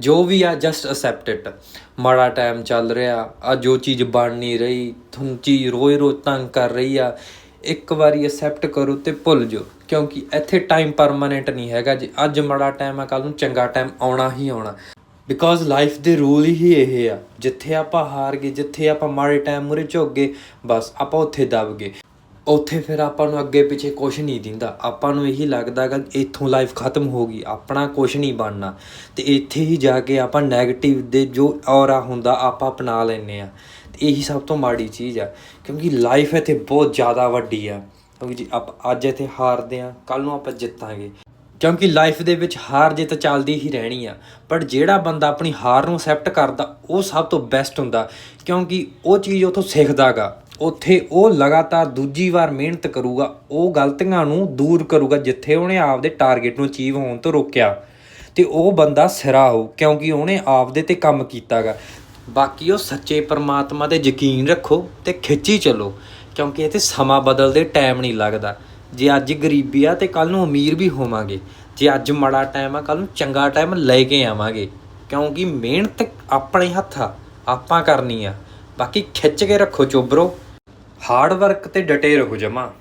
ਜੋ ਵੀ ਆ ਜਸਟ ਅਸੈਪਟ ਇਟ ਮਾੜਾ ਟਾਈਮ ਚੱਲ ਰਿਹਾ, ਆ ਜੋ ਚੀਜ਼ ਬਣ ਨਹੀਂ ਰਹੀ ਤੁਹਾਨੂੰ ਚੀਜ਼ ਰੋਜ਼ ਰੋਜ਼ ਤੰਗ ਕਰ ਰਹੀ ਆ, ਇੱਕ ਵਾਰੀ ਅਸੈਪਟ ਕਰੋ ਤੇ ਭੁੱਲ ਜਾਓ। ਕਿਉਂਕਿ ਇੱਥੇ ਟਾਈਮ ਪਰਮਾਨੈਂਟ ਨਹੀਂ ਹੈਗਾ ਜੇ। ਅੱਜ ਮਾੜਾ ਟਾਈਮ ਆ ਕੱਲ ਨੂੰ ਚੰਗਾ ਟਾਈਮ ਆਉਣਾ ਹੀ ਆਉਣਾ। ਬਿਕੋਜ਼ ਲਾਈਫ ਦੇ ਰੂਲ ਹੀ ਇਹ ਆ। ਜਿੱਥੇ ਆਪਾਂ ਹਾਰ ਗਏ, ਜਿੱਥੇ ਆਪਾਂ ਮਾੜੇ ਟਾਈਮ ਮੁਰੇ ਝੁੱਕ ਗਏ, ਬਸ ਆਪਾਂ ਉੱਥੇ ਦਬ ਗਏ। ਉੱਥੇ ਫਿਰ ਆਪਾਂ ਨੂੰ ਅੱਗੇ ਪਿੱਛੇ ਕੁਝ ਨਹੀਂ ਦਿੰਦਾ। ਆਪਾਂ ਨੂੰ ਇਹੀ ਲੱਗਦਾ ਗਾ, ਇੱਥੋਂ ਲਾਈਫ ਖਤਮ ਹੋ ਗਈ, ਆਪਣਾ ਕੁਝ ਨਹੀਂ ਬਣਨਾ। ਅਤੇ ਇੱਥੇ ਹੀ ਜਾ ਕੇ ਆਪਾਂ ਨੈਗੇਟਿਵ ਦੇ ਜੋ ਔਰਾ ਹੁੰਦਾ, ਆਪਾਂ ਅਪਣਾ ਲੈਂਦੇ ਹਾਂ। ਅਤੇ ਇਹੀ ਸਭ ਤੋਂ ਮਾੜੀ ਚੀਜ਼ ਆ, ਕਿਉਂਕਿ ਲਾਈਫ ਇੱਥੇ ਬਹੁਤ ਜ਼ਿਆਦਾ ਵੱਡੀ ਆ। ਕਿਉਂਕਿ ਜੀ ਆਪਾਂ ਅੱਜ ਇੱਥੇ ਹਾਰਦੇ ਹਾਂ, ਕੱਲ੍ਹ ਨੂੰ ਆਪਾਂ ਜਿੱਤਾਂਗੇ। ਕਿਉਂਕਿ ਲਾਈਫ ਦੇ ਵਿੱਚ ਹਾਰ ਜਿੱਤ ਚੱਲਦੀ ਹੀ ਰਹਿਣੀ ਆ। ਪਰ ਜਿਹੜਾ ਬੰਦਾ ਆਪਣੀ ਹਾਰ ਨੂੰ ਅਕਸੈਪਟ ਕਰਦਾ, ਉਹ ਸਭ ਤੋਂ ਬੈਸਟ ਹੁੰਦਾ। ਕਿਉਂਕਿ ਉਹ ਚੀਜ਼ ਉਥੋਂ ਸਿੱਖਦਾਗਾ ਉੱਥੇ ਉਹ ਲਗਾਤਾਰ ਦੂਜੀ ਵਾਰ ਮਿਹਨਤ ਕਰੂਗਾ, ਉਹ ਗਲਤੀਆਂ ਨੂੰ ਦੂਰ ਕਰੂਗਾ ਜਿੱਥੇ ਉਹਨੇ ਆਪਦੇ ਟਾਰਗੇਟ ਨੂੰ ਅਚੀਵ ਹੋਣ ਤੋਂ ਰੋਕਿਆ। ਤੇ ਉਹ ਬੰਦਾ ਸਿਰਾ ਹੋ ਕਿਉਂਕਿ ਉਹਨੇ ਆਪਦੇ ਤੇ ਕੰਮ ਕੀਤਾਗਾ। ਬਾਕੀ ਉਹ ਸੱਚੇ ਪਰਮਾਤਮਾ ਤੇ ਯਕੀਨ ਰੱਖੋ ਤੇ ਖਿੱਚੀ ਚੱਲੋ, ਕਿਉਂਕਿ ਇਹ ਤੇ ਸਮਾਂ ਬਦਲਦੇ ਟਾਈਮ ਨਹੀਂ ਲੱਗਦਾ। ਜੇ ਅੱਜ ਗਰੀਬੀ ਆ ਤੇ ਕੱਲ ਨੂੰ ਅਮੀਰ ਵੀ ਹੋਵਾਂਗੇ। ਜੇ ਅੱਜ ਮਾੜਾ ਟਾਈਮ ਆ ਕੱਲ ਨੂੰ ਚੰਗਾ ਟਾਈਮ ਲੈ ਕੇ ਆਵਾਂਗੇ। ਕਿਉਂਕਿ ਮਿਹਨਤ ਆਪਣੇ ਹੱਥ ਆ ਆਪਾਂ ਕਰਨੀ ਆ। ਬਾਕੀ ਖਿੱਚ ਕੇ ਰੱਖੋ ਚੋਬਰੋ। ਹਾਰਡ ਵਰਕ ਤੇ ਡਟੇ ਰਹੋ ਜਮਾ।